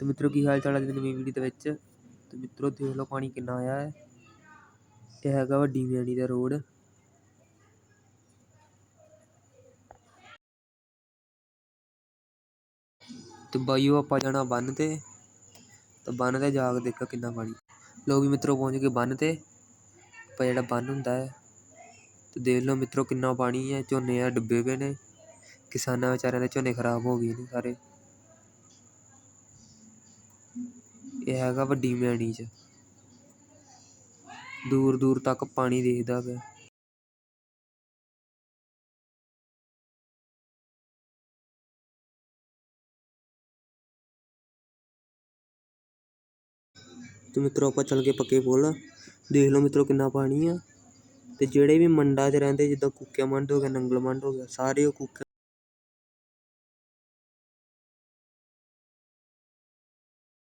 ਤੇ ਮਿੱਤਰੋ ਕੀ ਹਾਲ ਚਾਲ ਹੈ ਜੀ ਨਵੀਂ ਵੀਡੀਓ ਦੇ ਵਿੱਚ? ਤੇ ਮਿੱਤਰੋ ਦੇਖ ਲਓ ਪਾਣੀ ਕਿੰਨਾ ਆਇਆ ਹੈ। ਇਹ ਹੈਗਾ ਵੱਡੀ ਮਿਆਣੀ ਦਾ ਰੋਡ। ਤੇ ਬਾਈਓ ਆਪਾਂ ਜਾਣਾ ਬੰਨ ਤੇ। ਤਾਂ ਬੰਨ ਤੇ ਜਾ ਕੇ ਦੇਖੋ ਕਿੰਨਾ ਪਾਣੀ। ਲੋ ਵੀ ਮਿੱਤਰੋ ਪਹੁੰਚ ਗਏ ਬੰਨ ਤੇ। ਪਰ ਜਿਹੜਾ ਬੰਨ ਹੁੰਦਾ ਹੈ। ਤੇ ਦੇਖ ਲਓ ਮਿੱਤਰੋ ਕਿੰਨਾ ਪਾਣੀ ਹੈ। ਝੋਨੇ ਆ ਡੁੱਬੇ ਪਏ ਨੇ। ਕਿਸਾਨਾਂ ਵਿਚਾਰਿਆਂ ਦੇ ਝੋਨੇ ਖਰਾਬ ਹੋ ਗਏ ਨੇ ਸਾਰੇ। ਇਹ ਹੈਗਾ ਵੱਡੀ ਮਿਆਣੀ 'ਚ। ਦੂਰ ਦੂਰ ਤੱਕ ਪਾਣੀ ਦਿਖਦਾ ਪਿਆ। ਤੇ ਮਿੱਤਰੋ ਆਪਾਂ ਚੱਲ ਕੇ ਪੱਕੇ ਪੁੱਲ। ਦੇਖ ਲਓ ਮਿੱਤਰੋ ਕਿੰਨਾ ਪਾਣੀ ਆ। ਤੇ ਜਿਹੜੇ ਵੀ ਮੰਡਾ 'ਚ ਰਹਿੰਦੇ, ਜਿੱਦਾਂ ਕੁੱਕਿਆ ਮੰਡ ਹੋ ਗਿਆ, ਨੰਗਲ ਮੰਡ ਹੋ ਗਿਆ, ਸਾਰੇ ਉਹ ਕੁੱਕੇ